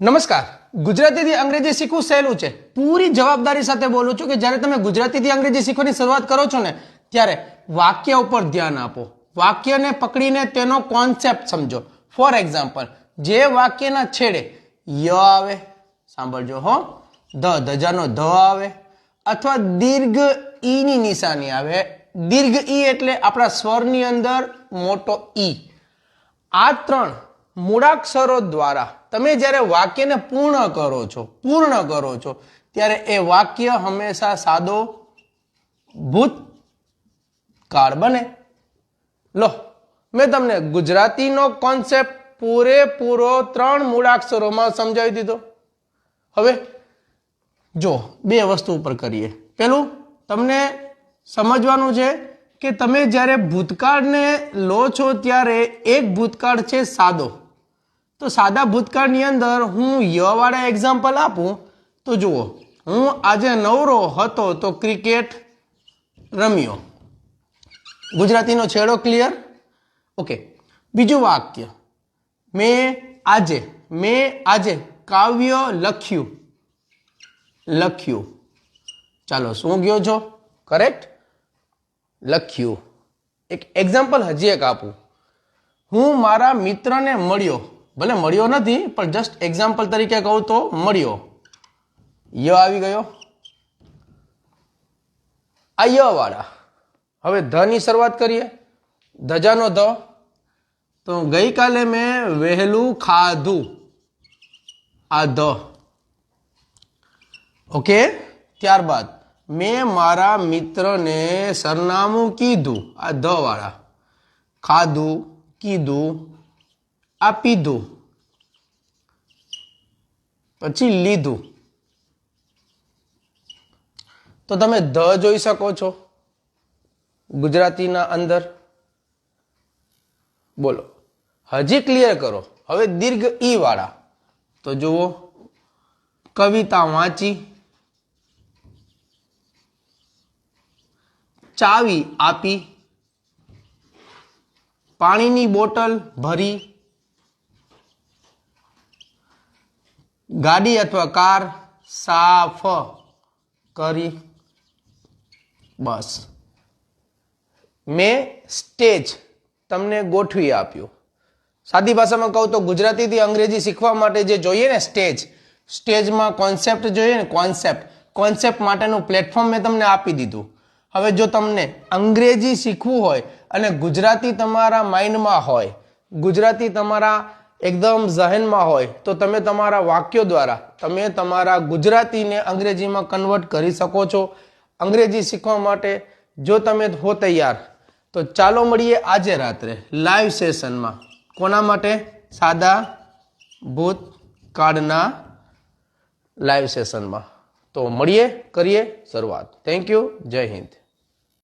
નમસ્કાર. ગુજરાતીથી અંગ્રેજી શીખવું સહેલું છે. પૂરી જવાબદારી સાથે બોલું છું કે જ્યારે તમે ગુજરાતીથી અંગ્રેજી શીખવાની શરૂઆત કરો છો ને, ત્યારે વાક્ય ઉપર ધ્યાન આપો. વાક્યને પકડીને તેનો કોન્સેપ્ટ સમજો. ફોર એક્ઝામ્પલ જે વાક્યના છેડે ય આવે, સાંભળજો હો. ધ, ધજાનો ધ આવે, અથવા દીર્ઘ ઈની નિશાની આવે. દીર્ઘ ઈ એટલે આપણા સ્વરની અંદર મોટો ઈ. આ ત્રણ મૂળાક્ષરો દ્વારા તમે જ્યારે વાક્યને પૂર્ણ કરો છો, પૂર્ણ કરો છો, ત્યારે એ વાક્ય હંમેશા સાદો ભૂતકાળ બને. લો, મેં તમને ગુજરાતીનો કોન્સેપ્ટ પૂરેપૂરો ત્રણ મૂળાક્ષરોમાં સમજાવી દીધો. હવે જો બે વસ્તુ ઉપર કરીએ. પેલું તમને સમજવાનું છે કે તમે જ્યારે ભૂતકાળને લો છો ત્યારે એક ભૂતકાળ છે સાદો. તો સાદા ભૂતકાળની અંદર હું યવાળા એક્ઝામ્પલ આપું, તો જુઓ, હું આજે નવરો હતો તો ક્રિકેટ રમ્યો. ગુજરાતીનો છેડો ક્લિયર ઓકે બીજું વાક્ય, મેં આજે મેં આજે કાવ્ય લખ્યું. લખ્યું. ચાલો, શું ગયો છો? કરેક્ટ લખ્યું. એક એક્ઝામ્પલ હજી એક આપું. હું મારા મિત્રને મળ્યો. ભલે મળ્યો નથી, પણ જસ્ટ એક્ઝામ્પલ તરીકે કહું તો મળ્યો. ય આવી ગયો. આ યવાળા હવે ધ ની શરૂઆત કરીએ. ધજાનો ધ. તો ગઈકાલે મેં વહેલું ખાધું. આ ધ. ઓકે? ત્યારબાદ મેં મારા મિત્રને સરનામું કીધું. આ ધ વાળા. ખાધું, કીધું આ પીધું પછી લીધું. તો તમે ધ જોઈ શકો છો. ગુજરાતીના અંદર. બોલો. હજી ક્લિયર કરો. હવે દીર્ઘ ઈ વાળા. તો જુઓ. કવિતા વાંચી. ચાવી આપી. પાણીની બોટલ ભરી. ગાડી અથવા કાર સાફ કરી. બસ. મેં સ્ટેજ તમને ગોઠવી આપ્યું. સાદી ભાષામાં કહું તો ગુજરાતીથી અંગ્રેજી શીખવા માટે જે જોઈએ ને સ્ટેજ, સ્ટેજમાં કોન્સેપ્ટ જોઈએ ને કોન્સેપ્ટ કોન્સેપ્ટ માટેનું પ્લેટફોર્મ મેં તમને આપી દીધું. હવે જો તમને અંગ્રેજી શીખવું હોય અને ગુજરાતી તમારા માઇન્ડમાં હોય, ગુજરાતી તમારા એકદમ ઝહેનમાં હોય, તો તમે તમારા વાક્યો દ્વારા, તમે તમારા ગુજરાતીને અંગ્રેજીમાં કન્વર્ટ કરી શકો છો. અંગ્રેજી શીખવા માટે જો તમે હો તૈયાર, તો ચાલો મળીએ આજે રાત્રે લાઈવ સેશનમાં કોના માટે? સાદા ભૂતકાળના લાઈવ સેશનમાં તો મળીએ, કરીએ શરૂઆત. થેન્ક યુ જય હિન્દ.